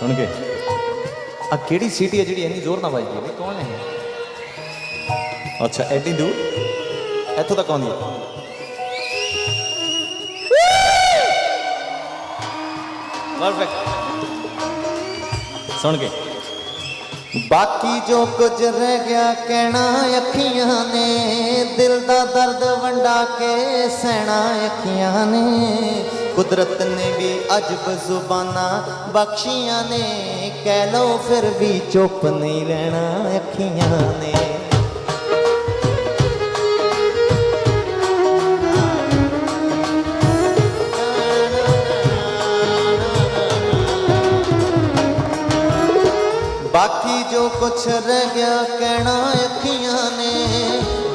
ਸੁਣ ਕੇ। ਆ ਕਿਹੜੀ ਸੀਟੀ ਹੈ ਜਿਹੜੀ ਇੰਨੀ ਜ਼ੋਰ ਨਾਲ ਵੱਜਦੀ ਹੈ? ਕੌਣ ਹੈ ਇਹ? ਅੱਛਾ ਐਡੀ ਦੂਰ? ਇੱਥੋਂ ਤੱਕ ਆਉਂਦੀ ਹੈ। ਪਰਫੈਕਟ ਸੁਣ ਕੇ। ਬਾਕੀ ਜੋ ਕੁਝ ਰਹਿ ਗਿਆ ਕਹਿਣਾ ਅੱਖੀਆਂ ਨੇ। ਦਿਲ ਦਾ ਦਰਦ ਵੰਡਾ ਕੇ ਸਹਿਣਾ ਅੱਖੀਆਂ ਨੇ। ਕੁਦਰਤ ਨੇ ਵੀ ਅਜਬ ਜ਼ੁਬਾਨਾਂ ਬਖਸ਼ੀਆਂ ਨੇ। ਕਹਿ ਲਓ ਫਿਰ ਵੀ ਚੁੱਪ ਨਹੀਂ ਰਹਿਣਾ ਅੱਖੀਆਂ ਨੇ। ਬਾਕੀ ਜੋ ਕੁਛ ਰਹਿ ਗਿਆ ਕਹਿਣਾ ਅੱਖੀਆਂ ਨੇ।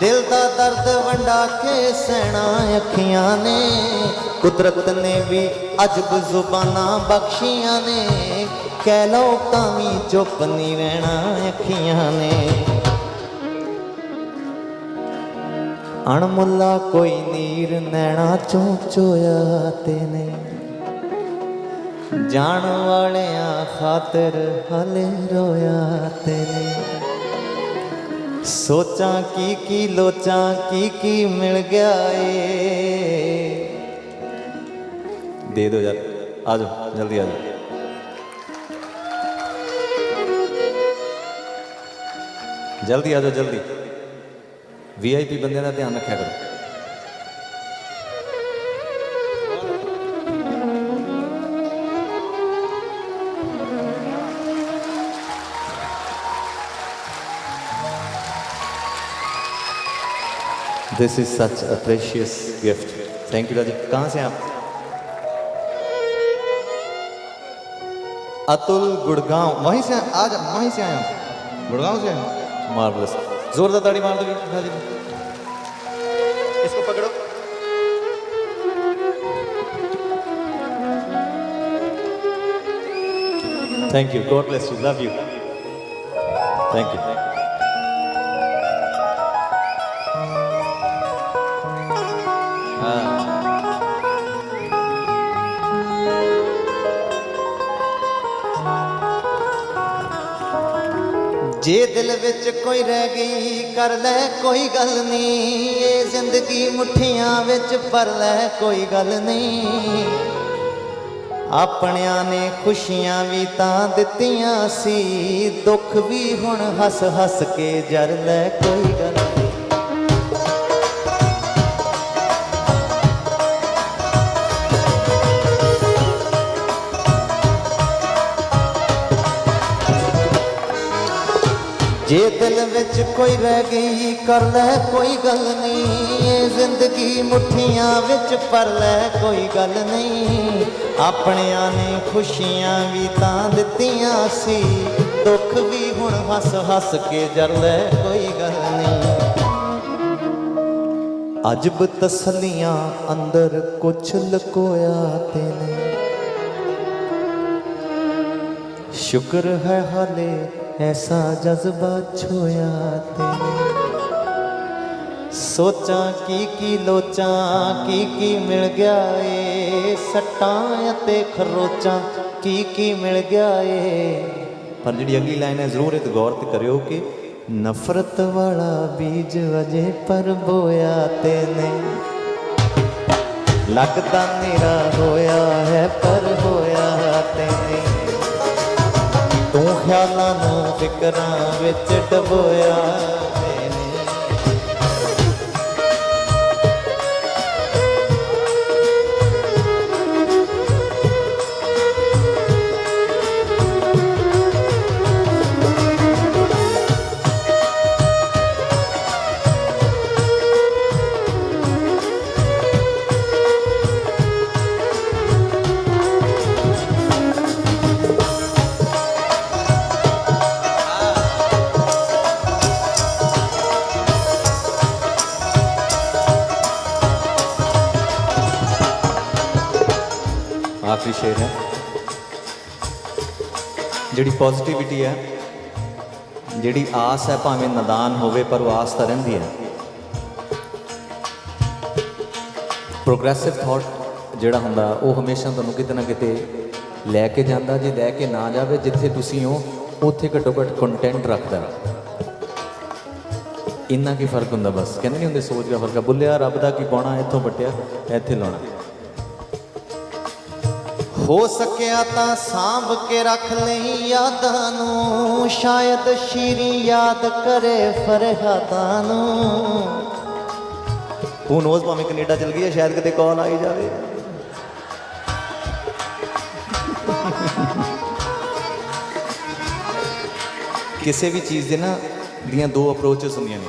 ਦਿਲ ਦਾ ਦਰਦ ਵੰਡਾ ਕੇ ਸਹਿਣਾ ਅੱਖੀਆਂ ਨੇ। ਕੁਦਰਤ ਨੇ ਵੀ ਅਜਬ ਜ਼ੁਬਾਨਾਂ ਬਖਸ਼ੀਆਂ ਨੇ। ਕਹਿ ਲਓ ਤਾਂ ਵੀ ਚੁੱਪ ਨਹੀਂ ਰਹਿਣਾ ਅੱਖੀਆਂ ਨੇ। ਅਣਮੁੱਲਾ ਕੋਈ ਨੀਰ ਨੈਣਾ ਚੋਂ ਚੋਇਆ ਤੇ ਨੇ। ਜਾਣ ਵਾਲਿਆਂ ਖਾਤਰ ਹਲੇ ਰੋਇਆ ਤੇਰੇ ਸੋਚਾਂ ਕੀ ਕੀ ਲੋਚਾਂ ਕੀ ਕੀ ਮਿਲ ਗਿਆ ਏ। ਦੇ ਦਿਓ ਯਾਰ, ਆ ਜਾਓ, ਜਲਦੀ ਆ ਜਾਓ। ਜਲਦੀ ਆ ਜਾਓ, ਜਲਦੀ। ਵੀਆਈਪੀ ਬੰਦਿਆਂ ਦਾ ਧਿਆਨ ਰੱਖਿਆ ਕਰੋ। This is such a precious gift thank you Raji कहाँ से हैं आप अतुल गुड़गांव वहीं से आज वहीं से आया हूं। गुड़गांव से आया हूं। मार्वलस जोरदार ताड़ी मार दो राजी इसको पकड़ो thank you God bless you love you thank you ਜੇ ਦਿਲ ਵਿੱਚ ਕੋਈ ਰਹਿ ਗਈ, ਕਰ ਲੈ ਕੋਈ ਗੱਲ ਨਹੀਂ। ਇਹ ਜ਼ਿੰਦਗੀ ਮੁੱਠੀਆਂ ਵਿੱਚ ਪਰ ਲੈ ਕੋਈ ਗੱਲ ਨਹੀਂ। ਆਪਣਿਆਂ ਨੇ ਖੁਸ਼ੀਆਂ ਵੀ ਤਾਂ ਦਿੱਤੀਆਂ ਸੀ, ਦੁੱਖ ਵੀ ਹੁਣ ਹੱਸ ਹੱਸ ਕੇ ਜਰ ਲੈ ਕੋਈ ਜੇ ਦਿਲ ਵਿੱਚ ਕੋਈ ਰਹਿ ਗਈ, ਕਰ ਲੈ ਕੋਈ ਗੱਲ ਨਹੀਂ। ਇਹ ਜ਼ਿੰਦਗੀ ਮੁੱਠੀਆਂ ਵਿੱਚ ਪਰ ਲੈ ਕੋਈ ਗੱਲ ਨਹੀਂ। ਆਪਣਿਆਂ ਨੇ ਖੁਸ਼ੀਆਂ ਵੀ ਤਾਂ ਦਿੱਤੀਆਂ ਸੀ। ਦੁੱਖ ਵੀ ਹੁਣ ਹੱਸ ਹੱਸ ਕੇ ਜਰ ਲੈ ਕੋਈ ਗੱਲ ਨਹੀਂ। ਅਜਬ ਤਸਲੀਆਂ ਅੰਦਰ ਕੁਛ ਲਕੋਇਆ ਤੇ ਸ਼ੁਕਰ ਹੈ ਹਾਲੇ ਐਸਾ ਜਜ਼ਬਾ ਛੋਇਆ ਤੇਰੇ। ਸੋਚਾਂ ਕੀ ਕੀ ਲੋਚਾਂ, ਕੀ ਕੀ ਮਿਲ ਗਿਆ ਏ। ਸੱਟਾਂ ਅਤੇ ਖਰੋਚਾਂ ਕੀ ਕੀ ਮਿਲ ਗਿਆ ਏ। ਪਰ ਜਿਹੜੀ ਅਗਲੀ ਲਾਈਨ ਹੈ, ਜ਼ਰੂਰ ਇਹ ਗੌਰ ਤੇ ਕਰਿਓ ਕਿ ਨਫ਼ਰਤ ਵਾਲਾ ਬੀਜ ਅਜੇ ਪਰ ਬੋਇਆ ਤੇ ਨਹੀਂ ਲੱਗਦਾ ਮੇਰਾ ਹੋਇਆ ਹੈ ਪਰ ਖਿਆਲਾਂ ਨੂੰ ਫਿਕਰਾਂ ਵਿੱਚ ਡਬੋਇਆ। ਪੋਜ਼ਿਟਿਵਿਟੀ ਹੈ, ਜਿਹੜੀ ਆਸ ਹੈ ਭਾਵੇਂ ਨਦਾਨ ਹੋਵੇ, ਪਰ ਉਹ ਆਸ ਤਾਂ ਰਹਿੰਦੀ ਹੈ। ਪ੍ਰੋਗਰੈਸਿਵ ਥਾਟ ਜਿਹੜਾ ਹੁੰਦਾ, ਉਹ ਹਮੇਸ਼ਾ ਤੁਹਾਨੂੰ ਕਿਤੇ ਨਾ ਕਿਤੇ ਲੈ ਕੇ ਜਾਂਦਾ, ਜੇ ਲੈ ਕੇ ਨਾ ਜਾਵੇ, ਜਿੱਥੇ ਤੁਸੀਂ ਹੋ, ਉੱਥੇ ਘੱਟੋ ਘੱਟ ਕੰਟੈਂਟ ਰੱਖਦਾ ਇੰਨਾ ਕੀ ਫ਼ਰਕ ਹੁੰਦਾ ਬਸ? ਕਹਿੰਦੇ ਨਹੀਂ ਹੁੰਦੇ ਸੋਚ ਦਾ ਫ਼ਰਕ? ਆ ਬੁੱਲਿਆ, ਰੱਬ ਦਾ ਕੀ ਪਾਉਣਾ, ਇੱਥੋਂ ਵੱਟਿਆ, ਇੱਥੇ ਲਾਉਣਾ। ਹੋ ਸਕਿਆ ਤਾਂ ਸਾਂਭ ਕੇ ਰੱਖ ਲਈ ਯਾਦਾਂ ਨੂੰ, ਸ਼ਾਇਦ ਸ਼ੀਰੀ ਯਾਦ ਕਰੇ ਫਰਹਾਦਾਂ ਨੂੰ। ਉਹ ਨੋਜ਼ ਭਾਵੇਂ ਕੈਨੇਡਾ ਚਲ ਗਈ ਹੈ, ਸ਼ਾਇਦ ਕਿਤੇ ਕਾਲ ਆਈ ਜਾਵੇ। ਕਿਸੇ ਵੀ ਚੀਜ਼ ਦੇ ਨਾ, ਦੀਆਂ ਦੋ ਅਪਰੋਚਸ ਹੁੰਦੀਆਂ ਨੇ।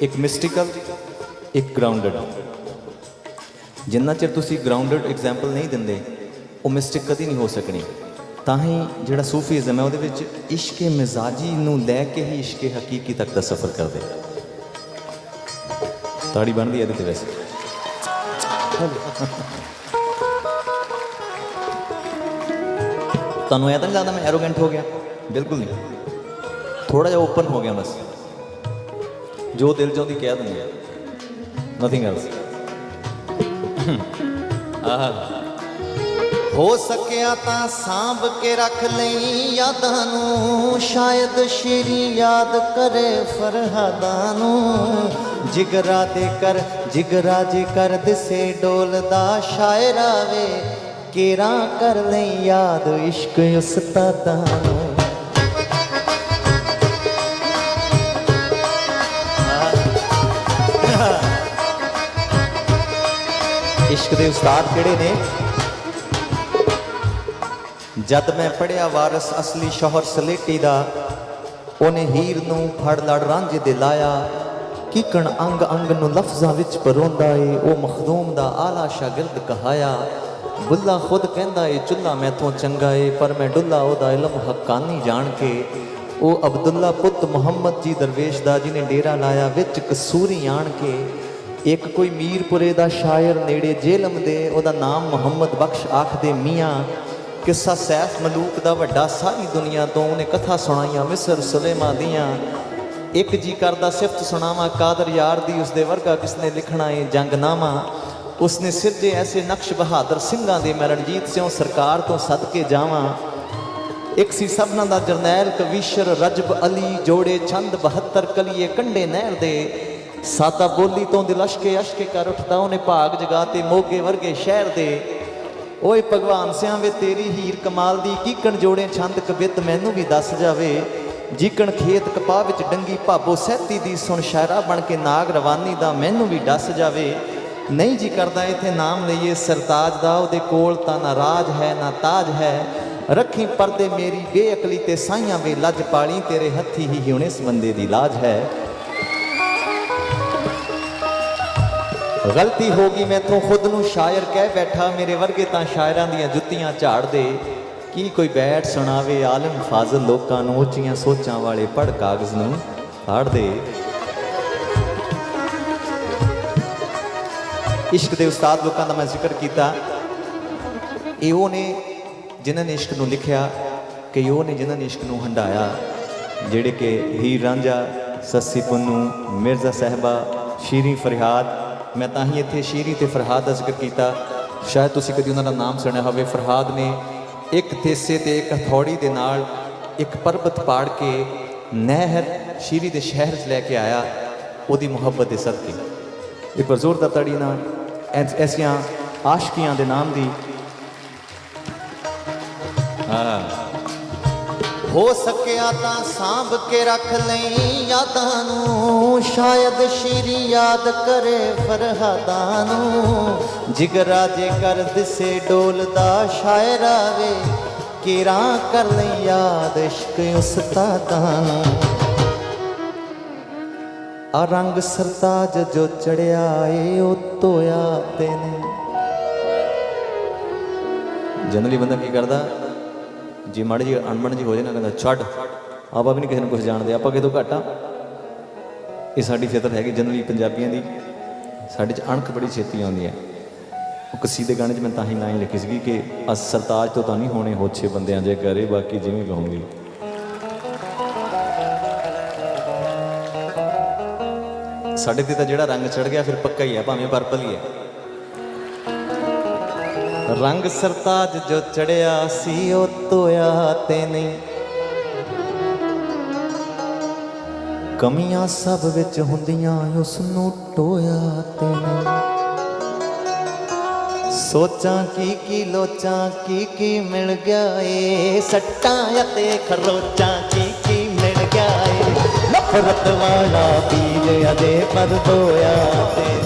ਇੱਕ ਮਿਸਟੀਕਲ ਇੱਕ ਗਰਾਊਂਡਡ ਜਿੰਨਾ ਚਿਰ ਤੁਸੀਂ ਗਰਾਊਂਡਡ ਐਗਜ਼ਾਮਪਲ ਨਹੀਂ ਦਿੰਦੇ ਉਹ ਮਿਸਟੇਕ ਕਦੀ ਨਹੀਂ ਹੋ ਸਕਣੀ। ਤਾਂ ਹੀ ਜਿਹੜਾ ਸੂਫੀਜ਼ਮ ਹੈ ਉਹਦੇ ਵਿੱਚ ਇਸ਼ਕੇ ਮਿਜ਼ਾਜੀ ਨੂੰ ਲੈ ਕੇ ਹੀ ਇਸ਼ਕੇ ਹਕੀਕੀ ਤੱਕ ਦਾ ਸਫ਼ਰ ਕਰਦੇ। ਤਾੜੀ ਬਣਦੀ ਇਹਦੇ ਤੇ ਵੈਸੇ। ਤੁਹਾਨੂੰ ਇਹ ਤਾਂ ਨਹੀਂ ਲੱਗਦਾ ਮੈਂ ਐਰੋਗੈਂਟ ਹੋ ਗਿਆ? ਬਿਲਕੁਲ ਨਹੀਂ। ਥੋੜਾ ਜਿਹਾ ਓਪਨ ਹੋ ਗਿਆ ਬਸ। ਜੋ ਦਿਲ ਚੋਂ ਦੀ ਕਹਿ ਦਿੰਦੇ ਆ। ਨਥਿੰਗ ਐਲਸ ਆਹ। ਹੋ ਸਕਿਆ ਤਾਂ ਸਾਂਭ ਕੇ ਰੱਖ ਲਈ ਯਾਦਾਂ ਨੂੰ, ਸ਼ਾਇਦ ਸ਼ੀਰੀ ਯਾਦ ਕਰੇ ਫਰਹਾਦਾਂ ਨੂੰ। ਜਿਗਰਾ ਦੇ ਕਰ, ਜਿਗਰਾ ਜੇ ਕਰ ਦਿਸੇ ਡੋਲਦਾ ਸ਼ਾਇਰਾ ਵੇ ਕੇਰਾ ਕਰ ਲਈ ਯਾਦ ਇਸ਼ਕ ਉਸਤਾਦਾਂ ਨੂੰ। ਇਸ਼ਕ ਦੇ ਉਸਤਾਦ ਕਿਹੜੇ ਨੇ? ਜਦ ਮੈਂ ਪੜਿਆ ਵਾਰਸ ਅਸਲੀ ਸ਼ੋਹਰ ਸਲੇਟੀ ਦਾ, ਉਹਨੇ ਹੀਰ ਨੂੰ ਫੜ ਲੜ ਰਾਂਝੇ ਦੇ ਲਾਇਆ। ਕੀਕਣ ਅੰਗ ਅੰਗ ਨੂੰ ਲਫ਼ਜ਼ਾਂ ਵਿੱਚ ਪਰੋਂਦਾ ਏ, ਉਹ ਮਖਦੂਮ ਦਾ ਆਲਾ ਸ਼ਾਗਿਰਦ ਕਹਾਇਆ। ਬੁੱਲਾ ਖੁਦ ਕਹਿੰਦਾ ਏ ਚੁੱਲਾ ਮੈਥੋਂ ਚੰਗਾ ਏ, ਪਰ ਮੈਂ ਡੁੱਲਾ ਉਹਦਾ ਇਲਮ ਹੱਕਾਨੀ ਜਾਣ ਕੇ। ਉਹ ਅਬਦੁੱਲਾ ਪੁੱਤ ਮੁਹੰਮਦ ਜੀ ਦਰਵੇਸ਼ ਦਾ, ਜਿਹਨੇ ਡੇਰਾ ਲਾਇਆ ਵਿੱਚ ਕਸੂਰੀ ਆਣ ਕੇ। ਇੱਕ ਕੋਈ ਮੀਰਪੁਰੇ ਦਾ ਸ਼ਾਇਰ ਨੇੜੇ ਜੇਲਮ ਦੇ, ਉਹਦਾ ਨਾਮ ਮੁਹੰਮਦ ਬਖਸ਼ ਆਖਦੇ ਮੀਆਂ। ਕਿੱਸਾ ਸੈਫ ਮਲੂਕ ਦਾ ਵੱਡਾ ਸਾਰੀ ਦੁਨੀਆ ਤੋਂ ਉਹਨੇ ਕਥਾ ਸੁਣਾਈਆਂ ਮਿਸਰ ਸੁਲੇਮਾ ਦੀਆਂ। ਇੱਕ ਜੀ ਕਰਦਾ ਸਿਫਤ ਸੁਣਾਵਾਂ, ਕਾਦਰ ਯਾਰ ਦੀ ਉਸਦੇ ਵਰਗਾ ਕਿਸਨੇ ਲਿਖਣਾ ਏ ਜੰਗਨਾਮਾ। ਉਸਨੇ ਸਿਰਜੇ ਐਸੇ ਨਕਸ਼ ਬਹਾਦਰ ਸਿੰਘਾਂ ਦੇ ਮੈਂ ਰਣਜੀਤ ਸਿੰਘ ਸਰਕਾਰ ਤੋਂ ਸਦਕੇ ਜਾਵਾਂ। ਇੱਕ ਸੀ ਸਭਨਾ ਦਾ ਜਰਨੈਲ ਕਵੀਸ਼ਰ ਰਜਬ ਅਲੀ, ਜੋੜੇ ਛੰਦ 72 ਕਲੀਏ ਕੰਡੇ ਨਹਿਰ ਦੇ। ਸਾਤਾ ਬੋਲੀ ਤੋਂ ਦਿਲ ਅਸ਼ਕੇ ਅਸ਼ਕੇ ਕਰ ਉੱਠਦਾ ਉਹਨੇ ਭਾਗ ਜਗਾ ਤੇ ਮੋਗੇ ਵਰਗੇ ਸ਼ਹਿਰ ਦੇ। ਓਏ ਭਗਵਾਨ ਸਿਆਂ ਵੇ, ਤੇਰੀ ਹੀਰ ਕਮਾਲ ਦੀ ਕੀਕਣ ਜੋੜੇ ਛੰਦ ਕਵਿਤ ਮੈਨੂੰ ਵੀ ਦੱਸ ਜਾਵੇ। ਜੀਕਣ ਖੇਤ ਕਪਾਹ ਵਿੱਚ ਡੰਗੀ ਭਾਬੋ ਸਹਿਤੀ ਦੀ ਸੁਣ ਸ਼ਾਇਰਾ ਬਣ ਕੇ ਨਾਗ ਰਵਾਨੀ ਦਾ ਮੈਨੂੰ ਵੀ ਦੱਸ ਜਾਵੇ। ਨਹੀਂ ਜੀ ਕਰਦਾ ਇੱਥੇ ਨਾਮ ਲਈਏ ਸਰਤਾਜ ਦਾ, ਉਹਦੇ ਕੋਲ ਤਾਂ ਨਾ ਰਾਜ ਹੈ, ਨਾ ਤਾਜ ਹੈ। ਰੱਖੀ ਪਰਦੇ ਮੇਰੀ ਬੇਅਕਲੀ ਤੇ ਸਾਈਆਂ ਵੇ, ਲੱਜ ਪਾਲੀ ਤੇਰੇ ਹੱਥੀ ਹੀ ਹੁਣੇ ਇਸ ਬੰਦੇ ਦੀ ਲਾਜ ਹੈ। ਗਲਤੀ ਹੋ ਗਈ ਮੈਥੋਂ ਖੁਦ ਨੂੰ ਸ਼ਾਇਰ ਕਹਿ ਬੈਠਾ, ਮੇਰੇ ਵਰਗੇ ਤਾਂ ਸ਼ਾਇਰਾਂ ਦੀਆਂ ਜੁੱਤੀਆਂ ਝਾੜ ਦੇ। ਕੀ ਕੋਈ ਬੈਠ ਸੁਣਾਵੇ, ਆਲਮ ਫਾਜ਼ਲ ਲੋਕਾਂ ਨੂੰ, ਉੱਚੀਆਂ ਸੋਚਾਂ ਵਾਲੇ ਪੜ ਕਾਗਜ਼ ਨੂੰ ਫਾੜ ਦੇ। ਇਸ਼ਕ ਦੇ ਉਸਤਾਦ ਲੋਕਾਂ ਦਾ ਮੈਂ ਜ਼ਿਕਰ ਕੀਤਾ। ਇਹ ਉਹ ਨੇ ਜਿਨ੍ਹਾਂ ਨੇ ਇਸ਼ਕ ਨੂੰ ਲਿਖਿਆ ਕਿ ਉਹ ਨੇ ਜਿਨ੍ਹਾਂ ਨੇ ਇਸ਼ਕ ਨੂੰ ਹੰਡਾਇਆ ਜਿਹੜੇ ਕਿ ਹੀਰ ਰਾਂਝਾ, ਸੱਸੀ ਪੁੰਨੂ, ਮਿਰਜ਼ਾ ਸਾਹਿਬਾ, ਸ਼ੀਰੀ ਫਰਿਆਦ ਮੈਂ ਤਾਂ ਹੀ ਇੱਥੇ ਸ਼ੀਰੀ ਤੇ ਫਰਹਾਦ ਦਾ ਜ਼ਿਕਰ ਕੀਤਾ। ਸ਼ਾਇਦ ਤੁਸੀਂ ਕਦੀ ਉਹਨਾਂ ਦਾ ਨਾਮ ਸੁਣਿਆ ਹੋਵੇ। ਫਰਹਾਦ ਨੇ ਇੱਕ ਥੇਸੇ ਤੇ ਇੱਕ ਹਥੌੜੀ ਦੇ ਨਾਲ ਇੱਕ ਪਰਬਤ ਪਾੜ ਕੇ ਨਹਿਰ ਸ਼ੀਰੀ ਦੇ ਸ਼ਹਿਰ 'ਚ ਲੈ ਕੇ ਆਇਆ। ਉਹਦੀ ਮੁਹੱਬਤ ਦੇ ਸਦਕੇ। ਇੱਕ ਬਜ਼ੁਰਗ ਜ਼ੋਰਦਾਰ ਤਾੜੀ ਨਾਲ ਐਸ- ਐਸੀਆਂ ਆਸ਼ਕੀਆਂ ਦੇ ਨਾਮ ਦੀ ਹੋ। ਹੋ ਸਕਿਆ ਤਾਂ ਸਾਂਭ ਕੇ ਰੱਖ ਲਈ ਯਾਦਾਂ ਨੂੰ, ਸ਼ਾਇਦ ਸ਼ੀਰੀ ਯਾਦ ਕਰੇ ਫਰਹਾਦਾਂ ਨੂੰ। ਜਿਗਰਾ ਜੇ ਕਰ ਦਿਸੇ ਡੋਲਦਾ ਸ਼ਾਇਰਾ ਵੇ, ਕਿਰਾਂ ਕਰ ਲਈ ਯਾਦ ਇਸ਼ਕ ਉਸਤਾਦਾਂ ਨੂੰ। ਆ ਰੰਗ ਸਰਤਾਜ ਜੋ ਚੜਿਆ ਏ, ਉਹ ਧੋਇਆ ਤੈਨੇ ਜਨਰਲੀ ਬੰਦਾ ਕੀ ਕਰਦਾ? ਜੇ ਮਾੜੀ ਜੀ ਅਣਬਣ ਜੀ ਹੋ ਜਾਏ ਨਾ ਕਹਿੰਦਾ, ਛੱਡ, ਆਪਾਂ ਵੀ ਨਹੀਂ ਕਿਸੇ ਨੂੰ ਕੁਝ ਜਾਣਦੇ, ਆਪਾਂ ਕਿਤੋਂ ਘਟਾ ਇਹ ਸਾਡੀ ਫਿਤਰ ਹੈਗੀ ਜਨਰਲੀ ਪੰਜਾਬੀਆਂ ਦੀ। ਸਾਡੇ 'ਚ ਅਣਖ ਬੜੀ ਛੇਤੀ ਆਉਂਦੀ ਹੈ। ਉਹ ਕਸੀਦੇ ਗਾਣੇ 'ਚ ਮੈਂ ਤਾਂ ਹੀ ਲਾਈਨ ਲਿਖੀ ਸੀਗੀ ਕਿ ਅਸ ਸਰਤਾਜ ਤੋਂ ਤਾਂ ਨਹੀਂ ਹੋਣੇ ਹੋਛੇ ਬੰਦਿਆਂ ਜੇ ਕਰੇ, ਬਾਕੀ ਜਿਵੇਂ ਕਹੋਗੇ ਸਾਡੇ ਤੇ ਤਾਂ ਜਿਹੜਾ ਰੰਗ ਚੜ ਗਿਆ, ਫਿਰ ਪੱਕਾ ਹੀ ਹੈ ਭਾਵੇਂ ਪਰਪਲ ਹੀ ਹੈ ਰੰਗ ਸਰਤਾਜ ਜੋ ਚੜਿਆ ਸੀ, ਉਹ ਤੋਇਆ ਤੇ ਨਹੀਂ। ਕਮੀਆਂ ਸਭ ਵਿੱਚ ਹੁੰਦੀਆਂ ਉਸ ਨੂੰ ਟੋਇਆ ਤੇ ਨਹੀਂ। ਸੋਚਾਂ ਕੀ ਕੀ, ਲੋਚਾਂ ਕੀ ਕੀ ਮਿਲ ਗਿਆ ਏ, ਸੱਟਾਂ ਅਤੇ ਖਰੋਚਾਂ ਕੀ ਕੀ ਮਿਲ ਗਿਆ ਏ। ਨਫ਼ਰਤ ਵਾਲਾ ਬੀਜ ਅਜੇ ਪਰ ਬੋਇਆ ਤੇ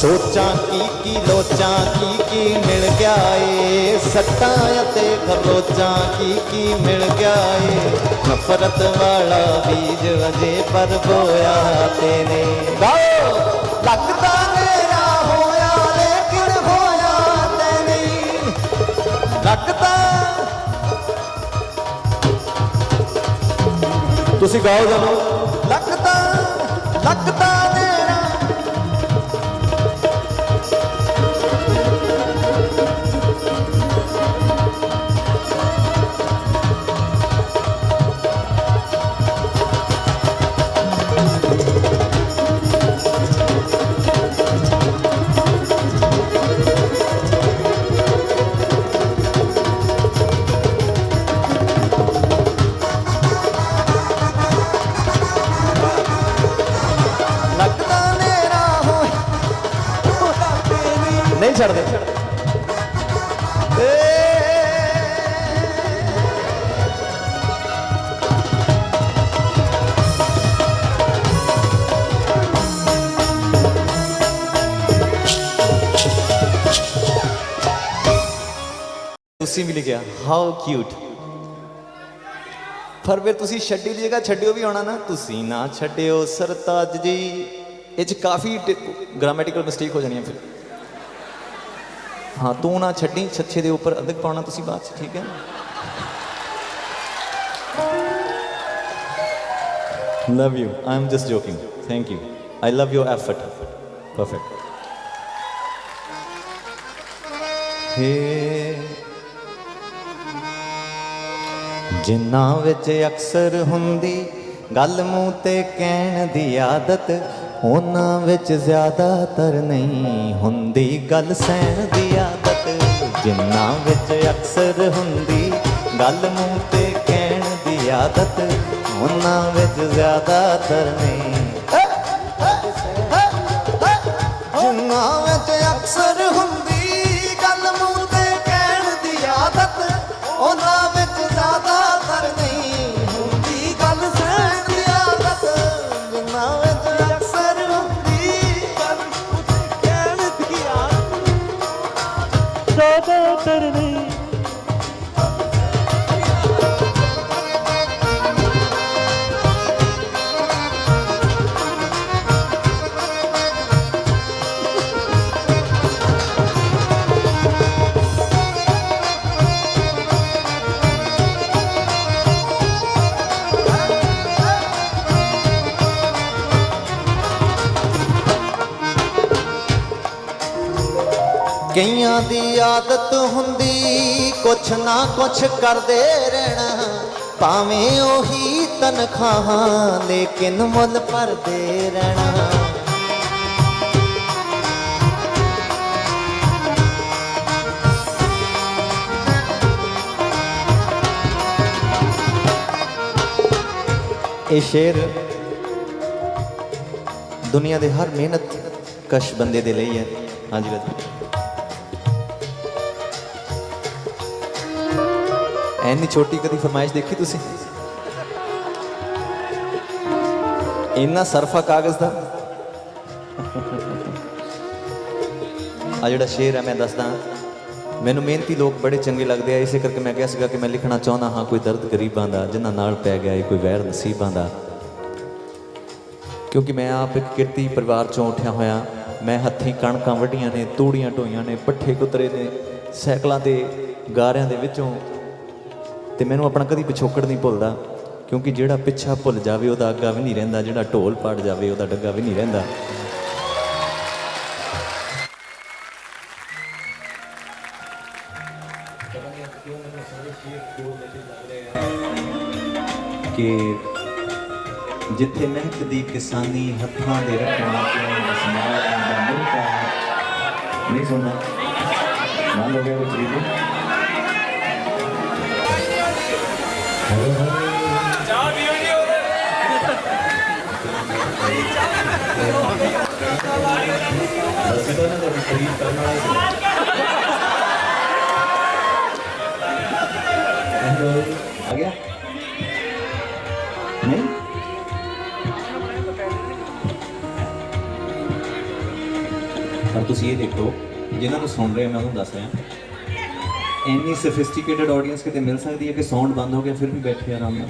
ਸੋਚਾਂ ਕੀ ਕੀ ਲੋਚਾਂ ਕੀ ਕੀ ਮਿਲ ਗਿਆ ਏ? ਸੱਟਾਂ ਅਤੇ ਖਰੋਚਾਂ ਕੀ ਕੀ ਮਿਲ ਗਿਆ ਏ? ਨਫ਼ਰਤ ਵਾਲਾ ਬੀਜ ਅਜੇ ਪਰ ਬੋਇਆ ਤੇ ਨੇ ਗਾਓ ਲੱਗਦਾ ਮੇਰਾ ਹੋਇਆ ਲੇਕਿਨ ਹੋਇਆ ਤੇ ਨਹੀਂ। ਲੱਗਦਾ। ਤੁਸੀਂ ਗਾਓ ਜਾਨੋ। ਲੱਗਦਾ ਲੱਗਦਾ। ਨਹੀਂ ਛੱਡਦੇ ਤੁਸੀਂ ਵੀ ਲਿਖਿਆ। ਹਾਊ ਕਿਊਟ ਪਰ ਫਿਰ ਤੁਸੀਂ ਛੱਡੀ ਦੀ ਜਗ੍ਹਾ ਛੱਡਿਓ ਵੀ ਆਉਣਾ ਨਾ। ਤੁਸੀਂ ਨਾ ਛੱਡਿਓ ਸਰਤਾਜ ਜੀ। ਇਹ ਚ ਕਾਫੀ ਗ੍ਰਾਮੈਟੀਕਲ ਮਿਸਟੇਕ ਹੋ ਜਾਣੀਆਂ ਫਿਰ। ਹਾਂ, ਤੂੰ ਨਾ ਛੱਡੀ, ਛੱਛੇ ਦੇ ਉੱਪਰ ਅਧਿਕ ਪਾਉਣਾ ਤੁਸੀਂ ਬਾਅਦ ਚ, ਠੀਕ ਹੈ? Love you I am just joking thank you I love your effort perfect ਹੇ ਜਿਨ੍ਹਾਂ ਵਿੱਚ ਅਕਸਰ ਹੁੰਦੀ ਗੱਲ ਮੂੰਹ ਤੇ ਕਹਿਣ ਦੀ ਆਦਤ ਉਹਨਾਂ ਵਿੱਚ ਜ਼ਿਆਦਾਤਰ ਨਹੀਂ ਹੁੰਦੀ ਗੱਲ ਸਹਿਣ ਦੀ ਆਦਤ। ਜਿਨ੍ਹਾਂ ਵਿੱਚ ਅਕਸਰ ਹੁੰਦੀ ਗੱਲ ਮੂੰਹ ਤੇ ਕਹਿਣ ਦੀ ਆਦਤ, ਉਹਨਾਂ ਵਿੱਚ ਜ਼ਿਆਦਾਤਰ ਨਹੀਂ। ਜ਼ਿਆਦਾਤਰ ਨਹੀਂ ਕਈਆਂ ਦੀ ਆਦਤ ਹੁੰਦੀ, ਕੁਛ ਨਾ ਕੁਛ ਕਰਦੇ ਰਹਿਣਾ, ਭਾਵੇਂ ਉਹੀ ਤਨਖਾਹਾਂ, ਲੇਕਿਨ ਮੁੱਲ ਭਰਦੇ ਰਹਿਣਾ। ਇਹ ਸ਼ੇਰ ਦੁਨੀਆ ਦੇ ਹਰ ਮਿਹਨਤ ਕਸ਼ ਬੰਦੇ ਦੇ ਲਈ ਹੈ। ਹਾਂਜੀ ਬਾਜੀ ਐਨੀ ਛੋਟੀ ਕਦੀ ਫਰਮਾਇਸ਼ ਦੇਖੀ ਤੁਸੀਂ? ਇੰਨਾ ਸਰਫਾ ਕਾਗਜ਼ ਦਾ? ਆ ਜਿਹੜਾ ਸ਼ੇਰ ਹੈ, ਮੈਂ ਦੱਸਦਾ। ਮੈਨੂੰ ਮਿਹਨਤੀ ਲੋਕ ਬੜੇ ਚੰਗੇ ਲੱਗਦੇ ਆ। ਇਸੇ ਕਰਕੇ ਮੈਂ ਕਿਹਾ ਸੀਗਾ ਕਿ ਮੈਂ ਲਿਖਣਾ ਚਾਹੁੰਦਾ ਹਾਂ, ਕੋਈ ਦਰਦ ਗਰੀਬਾਂ ਦਾ, ਜਿਨ੍ਹਾਂ ਨਾਲ ਪੈ ਗਿਆ ਏ ਕੋਈ ਵੈਰ ਨਸੀਬਾਂ ਦਾ। ਕਿਉਂਕਿ ਮੈਂ ਆਪ ਇੱਕ ਕਿਰਤੀ ਪਰਿਵਾਰ ਚੋਂ ਉੱਠਿਆ ਹੋਇਆ। ਮੈਂ ਹੱਥੀਂ ਕਣਕਾਂ ਵੱਢੀਆਂ ਨੇ, ਤੂੜੀਆਂ ਢੋਈਆਂ ਨੇ, ਪੱਠੇ ਕੁਤਰੇ ਨੇ, ਸਾਈਕਲਾਂ ਤੇ ਗਾਰਿਆਂ ਦੇ ਵਿੱਚੋਂ ਤੇ ਮੈਨੂੰ ਆਪਣਾ ਕਦੀ ਪਿਛੋਕੜ ਨਹੀਂ ਭੁੱਲਦਾ, ਕਿਉਂਕਿ ਜਿਹੜਾ ਪਿੱਛਾ ਭੁੱਲ ਜਾਵੇ, ਉਹਦਾ ਅੱਗਾ ਵੀ ਨਹੀਂ ਰਹਿੰਦਾ, ਜਿਹੜਾ ਢੋਲ ਪੜ ਜਾਵੇ, ਉਹਦਾ ਡੱਗਾ ਵੀ ਨਹੀਂ ਰਹਿੰਦਾ। ਕਿ ਜਿੱਥੇ ਮਹਿਕਦੀ ਕਿਸਾਨੀ ਹੱਥਾਂ ਦੇ ਰੱਖਣਾ ਕਿਉਂ ਸਮਾਜ ਦਾ ਮੁਲਕਾ ਨਹੀਂ ਸੁਣਨਾ। ਮੰਨ ਲਓ ਕਿ ਉਹ ਚੀਜ਼ ਨੂੰ ਅਸੀਂ ਤਾਂ ਪਰ ਤੁਸੀਂ ਇਹ ਦੇਖੋ ਜਿਨ੍ਹਾਂ ਨੂੰ ਸੁਣ ਰਹੇ ਹੋ, ਮੈਂ ਉਹਨੂੰ ਦੱਸ ਰਿਹਾ ਇੰਨੀ ਸਫਿਸਟੀਕੇਟਡ ਆਡੀਅנס ਕਿਤੇ ਮਿਲ ਸਕਦੀ ਹੈ ਕਿ ਸਾਊਂਡ ਬੰਦ ਹੋ ਗਿਆ ਫਿਰ ਵੀ ਬੈਠੇ ਆਰਾਮ ਨਾਲ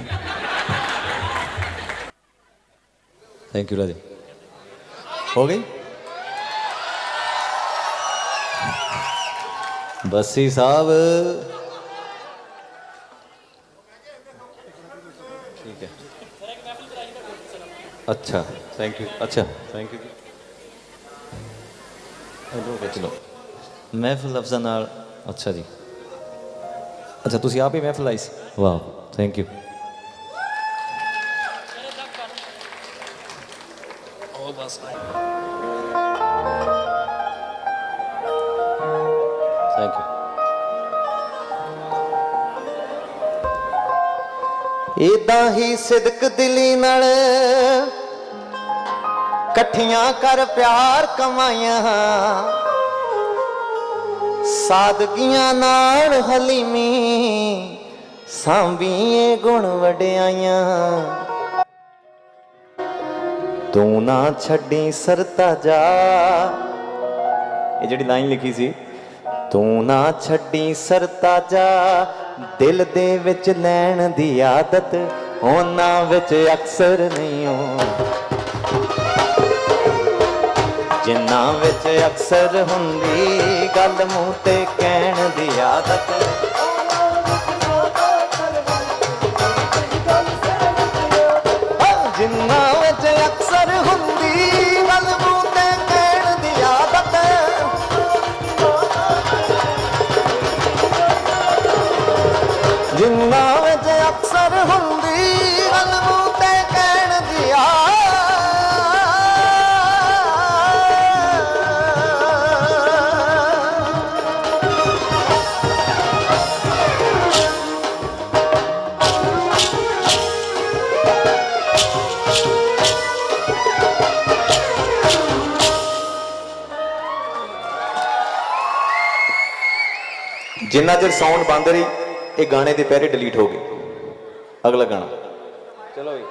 ਥੈਂਕ ਯੂ ਰਾਜੇ ਹੋ ਗਈ ਬੱਸੀ ਸਾਹਿਬ ਠੀਕ ਹੈ ਅੱਛਾ ਥੈਂਕ ਯੂ ਅੱਛਾ ਥੈਂਕ ਯੂ ਹਲੋ ਵਿੱਚ ਲੋ ਮਹਿਫਿਲ ਲਫ਼ਜ਼ਾਂ ਨਾਲ ਅੱਛਾ ਜੀ ਅੱਛਾ ਤੁਸੀਂ ਆਪ ਹੀ ਮਹਿਫਿਲ ਆਈ ਸੀ ਵਾਹ ਥੈਂਕ ਯੂ ਥੈਂਕ ਯੂ ਇਦਾਂ ਹੀ ਸਿਦਕ ਦਿਲੀ ਨਾਲ ਇਕੱਠੀਆਂ ਕਰ ਪਿਆਰ ਕਮਾਈਆਂ। ਸਾਦਗੀਆਂ ਨਾਲ ਹਲੀਮੀ, ਸਾਂਭੀਏ ਗੁਣ ਵਡਿਆਈਆਂ। ਤੂੰ ਨਾ ਛੱਡੀ ਸਰਤਾ ਜਾ। ਇਹ ਜਿਹੜੀ ਲਾਈਨ ਲਿਖੀ ਸੀ, ਤੂੰ ਨਾ ਛੱਡੀ ਸਰਤਾ ਜਾ। ਦਿਲ ਦੇ ਵਿੱਚ ਲੈਣ ਦੀ ਆਦਤ, ਉਹਨਾਂ ਵਿੱਚ ਅਕਸਰ ਨਹੀਂ ਹੋ। ਜਿੰਨਾ ਵਿੱਚ ਅਕਸਰ ਹੁੰਦੀ ਗੱਲ ਮੂੰਹ ਤੇ ਕਹਿਣ ਦੀ ਆਦਤ। ਜਿੰਨਾ ਚਿਰ ਸਾਊਂਡ ਬੰਦ ਰਹੀ ਇਹ ਗਾਣੇ ਦੇ ਪਹਿਰੇ ਡਿਲੀਟ ਹੋ ਗਏ। ਅਗਲਾ ਗਾਣਾ। ਚਲੋ ਵੀ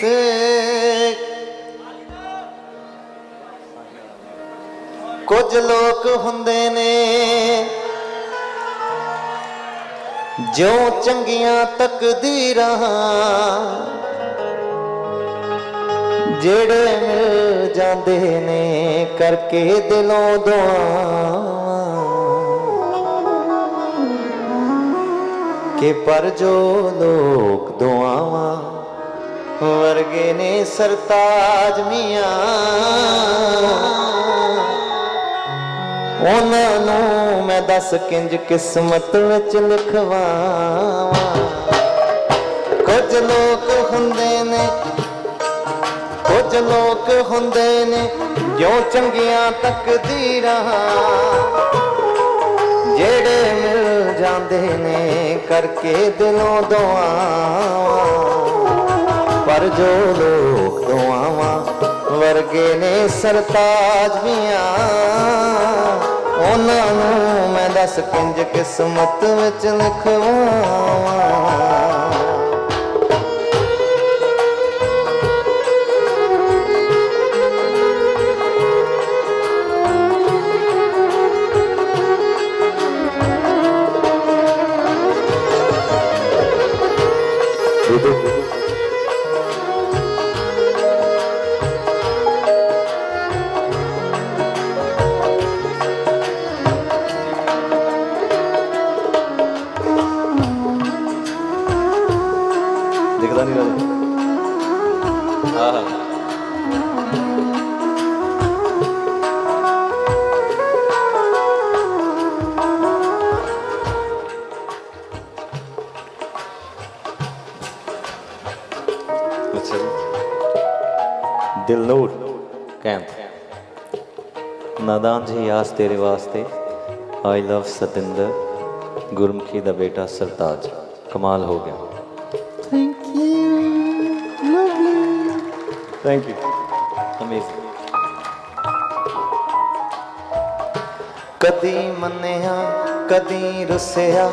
ਤੇ ਕੁਝ ਲੋਕ ਹੁੰਦੇ ਨੇ ਜਿਉਂ ਚੰਗੀਆਂ ਤਕਦੀਰਾਂ ਜਿਹੜੇ ਮਿਲ ਜਾਂਦੇ ਨੇ ਕਰਕੇ ਦਿਲੋਂ ਦੁਆਵਾਂ। ਕਿ ਪਰ ਜੋ ਲੋਕ ਦੁਆਵਾਂ ਵਰਗੇ ਨੇ ਸਰਤਾਜ ਮੀਆਂ, ਉਹਨਾਂ ਨੂੰ ਮੈਂ ਦੱਸ ਕਿੰਜ ਕਿਸਮਤ ਵਿੱਚ ਲਿਖਵਾਵਾਂ। ਕੁਝ ਲੋਕ ਕੁਝ ਲੋਕ ਹੁੰਦੇ ਨੇ ਜੋ ਚੰਗੀਆਂ ਤਕਦੀਰਾਂ। ਜਿਹੜੇ ਮਿਲ ਜਾਂਦੇ ਨੇ ਕਰਕੇ ਦਿਲੋਂ ਦੁਆਵਾਂ। ਪਰ ਜੋ ਲੋਕ ਦੁਆਵਾਂ ਵਰਗੇ ਨੇ ਸਰਤਾਜ ਮੀਆਂ ਉਹਨਾਂ ਨੂੰ ਮੈਂ ਦੱਸ ਕਿੰਜ ਕਿਸਮਤ ਵਿੱਚ ਲਿਖਵਾਵਾਂ। ਨਾਦਾਨ ਜੀ ਆਸ ਤੇਰੇ ਵਾਸਤੇ। ਆਈ ਲਵ ਸਤਿੰਦਰ ਗੁਰਮੁਖੀ ਦਾ ਬੇਟਾ ਸਰਤਾਜ। ਕਮਾਲ ਹੋ ਗਿਆ। Thank you lovely thank you amazing ਕਦੀ ਮੰਨਿਆ ਕਦੀ ਰੁੱਸਿਆ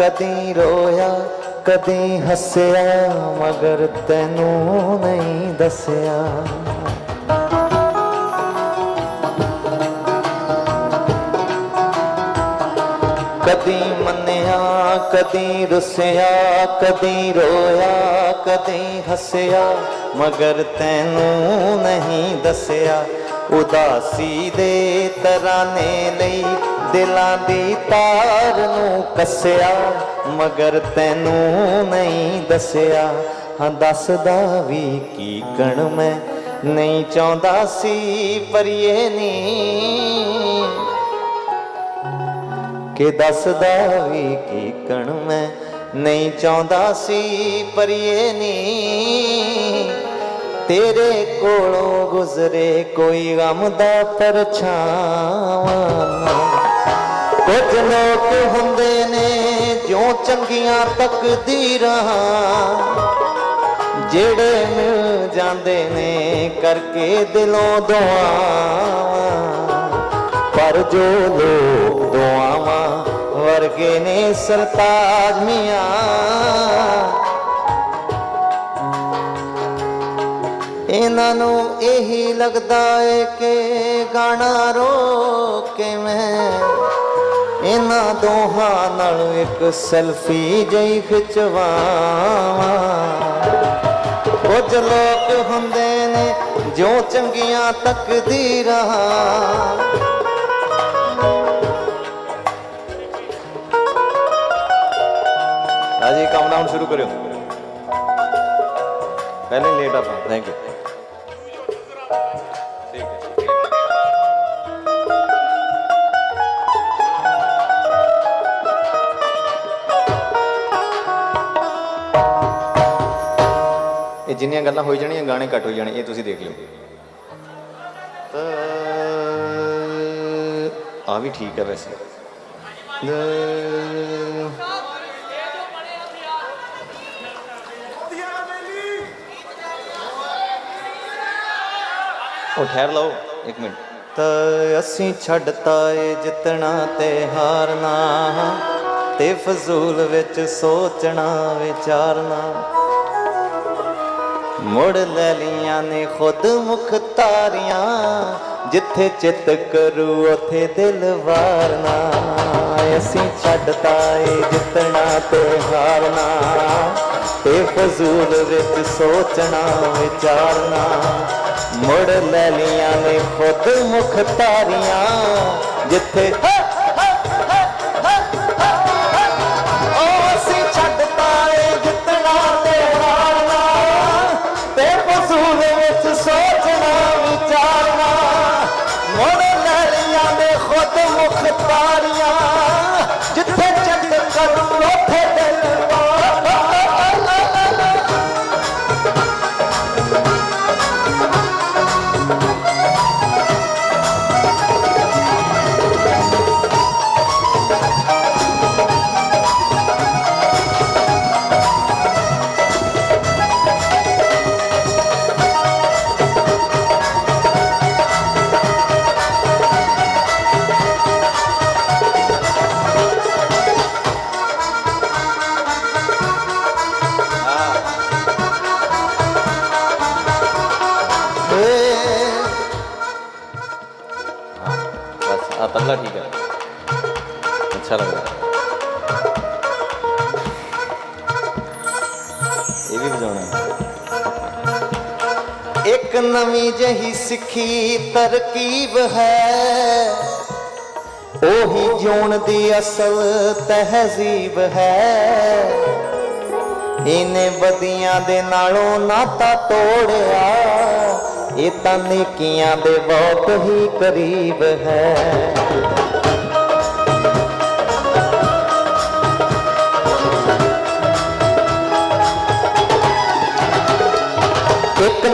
ਕਦੀ ਰੋਇਆ ਕਦੀ ਹੱਸਿਆ ਮਗਰ ਤੈਨੂੰ ਨਹੀਂ ਦੱਸਿਆ। ਕਦੀ ਮੰਨਿਆ, ਕਦੀ ਰੁੱਸਿਆ, ਕਦੀ ਰੋਇਆ, ਕਦੀ ਹੱਸਿਆ, ਮਗਰ ਤੈਨੂੰ ਨਹੀਂ ਦੱਸਿਆ। ਉਦਾਸੀ ਦੇ ਤਰਾਨੇ ਲਈ ਦਿਲਾਂ ਦੀ ਤਾਰ ਨੂੰ ਕੱਸਿਆ, ਮਗਰ ਤੈਨੂੰ ਨਹੀਂ ਦੱਸਿਆ। ਹਾਂ, ਦੱਸਦਾ ਵੀ ਕੀ ਕਣ ਮੈਂ, ਨਹੀਂ ਚਾਹੁੰਦਾ ਸੀ ਪਰਿਏ ਨੀ ਕਿ ਦੱਸਦਾ ਵੀ ਕੀ ਕਣ ਮੈਂ? ਨਹੀਂ ਚਾਹੁੰਦਾ ਸੀ, ਪਰਿਏ ਨੀ। ਤੇਰੇ ਕੋਲੋਂ ਗੁਜ਼ਰੇ ਕੋਈ ਗਮ ਦਾ ਪਰਛਾਵਾਂ ਨਾ। ਕੁਝ ਲੋਕ ਹੁੰਦੇ ਨੇ ਜੋ ਚੰਗੀਆਂ ਤਕਦੀਰਾਂ। ਜਿਹੜੇ ਮਿਲ ਜਾਂਦੇ ਨੇ ਕਰਕੇ ਦਿਲੋਂ ਦੁਆਵਾਂ। ਪਰ ਜੋ ਲੋਕ ਦੁਆਵਾਂ ਵਰਗੇ ਨੇ ਸਰਤਾਜ ਮੀਆਂ। ਇਹਨਾਂ ਨੂੰ ਇਹੀ ਲੱਗਦਾ ਏ ਕਿ ਗਾਣਾ ਰੋਕ ਕੇ ਮੈਂ। ਇਹਨਾਂ ਦੋਹਾਂ ਨਾਲ ਇੱਕ ਸੈਲਫੀ ਜਈ ਖਿਚਵਾਵਾਂ ਕੁਝ ਲੋਕ ਹੁੰਦੇ ਨੇ ਜੋ ਚੰਗੀਆਂ ਤਕਦੀਰਾਂ ਰਾਜੀ ਸ਼ੁਰੂ ਕਰਿਓ। ਪਹਿਲੇ ਲੇਟ ਆਪਾਂ। ਥੈਂਕ ਯੂ ਇਹ ਜਿੰਨੀਆਂ ਗੱਲਾਂ ਹੋਈ ਜਾਣੀਆਂ, ਗਾਣੇ ਘੱਟ ਹੋਈ ਜਾਣੇ, ਇਹ ਤੁਸੀਂ ਦੇਖ ਲਿਓ। ਆ ਵੀ ਠੀਕ ਹੈ ਵੈਸੇ। ਉਹ ਠਹਿਰ ਲਓ, ਇੱਕ ਮਿੰਟ। ਤਾਂ ਅਸੀਂ ਛੱਡਤਾ ਏ ਜਿੱਤਣਾ ਤੇ ਹਾਰਨਾ, ਤੇ ਫਜ਼ੂਲ ਵਿੱਚ ਸੋਚਣਾ, ਵਿਚਾਰਨਾ। ਮੁੜ ਲੈ ਲੀਆਂ ਨੇ ਖੁਦ ਮੁਖਤਾਰੀਆਂ ਜਿੱਥੇ ਚਿੱਤ ਕਰੂ ਉਥੇ ਦਿਲ ਵਾਰਨਾ। ਅਸੀਂ ਛੱਡਤਾ ਏ ਜਿੱਤਣਾ ਤੇ ਹਾਰਨਾ, ਤੇ ਫਜ਼ੂਲ ਵਿੱਚ ਸੋਚਣਾ, ਵਿਚਾਰਨਾ। ਮੁੜ ਲੈ ਲੀਆਂ ਨੇ ਖੁਦ ਮੁਖਤਾਰੀਆਂ ਜਿੱਥੇ ਇੱਕ ਨਵੀਂ ਜਹੀ ਸਿੱਖੀ ਤਰਕੀਬ ਹੈ। ਉਹੀ ਜਿਉਣ ਦੀ ਅਸਲ ਤਹਿਜ਼ੀਬ ਹੈ। ਇਹਨੇ ਬਦੀਆਂ ਦੇ ਨਾਲੋਂ ਨਾਤਾ ਤੋੜਿਆ। ਇਹ ਤਾਂ ਨੇਕੀਆਂ ਦੇ ਬਹੁਤ ਹੀ ਕਰੀਬ ਹੈ।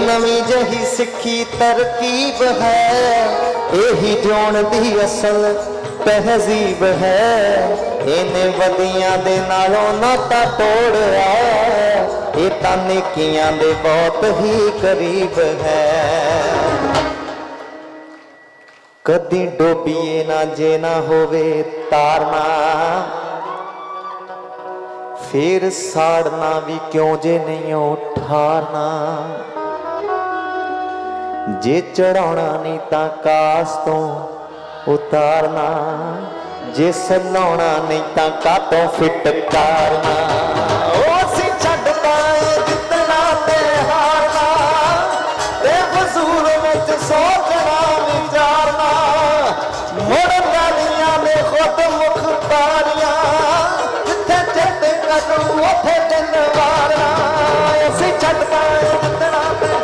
ਨਵੀਂ ਜਹੀ ਸਿੱਖੀ ਤਰਕੀਬ ਹੈ। ਇਹੀ ਜਿਉਣ ਦੀ ਅਸਲ ਤਹਿਜ਼ੀਬ ਹੈ। ਇਹਨੇ ਵਧੀਆਂ ਦੇ ਨਾਲੋਂ ਨਾਤਾ ਤੋੜਿਆ ਇਹ ਤਾਂ ਨੇਕੀਆਂ ਦੇ ਬਹੁਤ ਹੀ ਕਰੀਬ ਹੈ। ਕਦੀ ਡੋਬੀਏ ਨਾ ਜੇ ਨਾ ਹੋਵੇ ਤਾਰਨਾ। ਫੇਰ ਸਾੜਨਾ ਵੀ ਕਿਉਂ ਜੇ ਨਹੀਂ ਉਠਾਰਨਾ। ਜੇ ਚੜਾਉਣਾ ਨਹੀਂ ਤਾਂ ਕਾਸ ਤੋਂ ਉਤਾਰਨਾ। ਜੇ ਸਲਾਉਣਾ ਨਹੀਂ ਤਾਂ ਕਾਤੋਂ ਫਿੱਟ ਕਰਨਾ ਉਹ ਅਸੀਂ ਛੱਡ ਪਾਏ ਜਿੱਤਣਾ ਤੇ ਹਾਰਨਾ। ਤੇ ਫਸੂਲ ਵਿੱਚ ਸੋਚਣਾ ਵਿਚਾਰਨਾ ਮੁੜਨ ਵਾਲੀਆਂ ਨੇ ਖੁਦ ਮੁਖਤਾਰੀਆਂ ਜਿੱਥੇ ਚਿੱਤ ਕਦੋਂ ਉੱਥੇ ਦਿਨ ਵਾਰਨਾ। ਅਸੀਂ ਛੱਡ ਪਾਏ ਜਿੱਤਣਾ ਤੇ